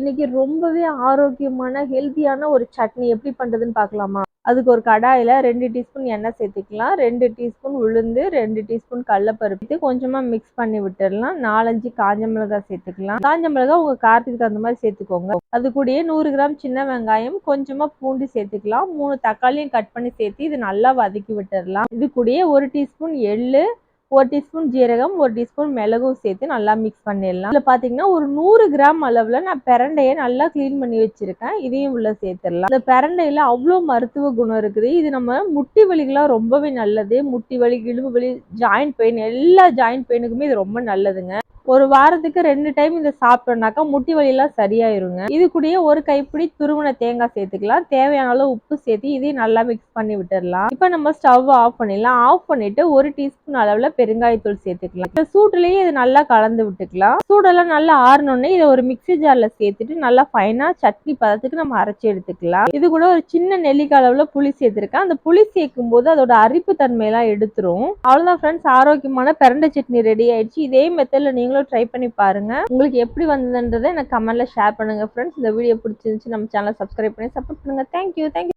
இன்னைக்கு ரொம்பவே ஆரோக்கியமான ஹெல்த்தியான ஒரு சட்னி எப்படி பண்ணுறதுன்னு பார்க்கலாமா? அதுக்கு ஒரு கடாயில் ரெண்டு டீஸ்பூன் எண்ணெய் சேர்த்துக்கலாம். ரெண்டு டீஸ்பூன் உளுந்து ரெண்டு டீஸ்பூன் கடலப்பருப்பு கொஞ்சமாக மிக்ஸ் பண்ணி விட்டுடலாம் நாலஞ்சு காஞ்ச மிளகாய் சேர்த்துக்கலாம். காஞ்ச மிளகாய் உங்கள் காரத்துக்கு தகுந்த மாதிரி சேர்த்துக்கோங்க. அது கூடயே நூறு கிராம் சின்ன வெங்காயம் கொஞ்சமாக பூண்டு சேர்த்துக்கலாம். மூணு தக்காளியும் கட் பண்ணி சேர்த்து இது நல்லா வதக்கி விட்டுடலாம் இது கூடயே ஒரு டீஸ்பூன் எள்ளு ஒரு டீஸ்பூன் ஜீரகம் ஒரு டீஸ்பூன் மிளகும் சேர்த்து நல்லா மிக்ஸ் பண்ணிடலாம். இதில் பார்த்தீங்கன்னா ஒரு நூறு கிராம் அளவில் நான் பிரண்டையை நல்லா க்ளீன் பண்ணி வச்சுருக்கேன். இதையும் உள்ளே சேர்த்துடலாம். இந்த பிரண்டையில் அவ்வளோ மருத்துவ குணம் இருக்குது. இது நம்ம முட்டி வலிகளாக ரொம்பவே நல்லது. முட்டி வலி இடுப்பு வலி ஜாயிண்ட் பெயின் எல்லா ஜாயிண்ட் பெயினுக்குமே இது ரொம்ப நல்லதுங்க. ஒரு வாரத்துக்கு ரெண்டு டைம் இதை சாப்பிட்டோம்னாக்கா முட்டி வலியெல்லாம் சரியாயிருங்க. இது கூடயே ஒரு கைப்பிடி துருவன தேங்காய் சேர்த்துக்கலாம். தேவையான அளவு உப்பு சேர்த்து இதையும் நல்லா மிக்ஸ் பண்ணி விட்டுடலாம் இப்போ நம்ம ஸ்டவ் ஆஃப் பண்ணிடலாம். ஆஃப் பண்ணிட்டு ஒரு டீஸ்பூன் அளவில் பெருங்காயத்தூள் சேர்த்துக்கலாம். இந்த சூட்டுலேயே இது நல்லா கலந்து விட்டுக்கலாம். சூடெல்லாம் நல்லா ஆறணுன்னே இதை ஒரு மிக்சி ஜாரில் சேர்த்துட்டு நல்லா ஃபைனாக சட்னி பதத்துக்கு நம்ம அரைச்சி எடுத்துக்கலாம். இது கூட ஒரு சின்ன நெல்லிக்காய் அளவில் புளி சேர்த்துருக்கேன். அந்த புளி சேர்க்கும் போது அதோட அரிப்பு தன்மையெல்லாம் எடுத்துரும். அவ்வளோதான் ஃப்ரெண்ட்ஸ் ஆரோக்கியமான பிரண்டை சட்னி ரெடி ஆயிடுச்சு. இதே மெத்தடில் நீங்களும் நீங்களும் ட்ரை பண்ணி பாருங்க. உங்களுக்கு எப்படி வந்ததுன்றதை எனக்கு கமெண்ட்டில் ஷேர் பண்ணுங்க ஃப்ரெண்ட்ஸ் இந்த வீடியோ பிடிச்சிருந்துச்சு நம்ம சேனலை சப்ஸ்கிரைப் பண்ணி சப்போர்ட் பண்ணுங்க. Thank you thank you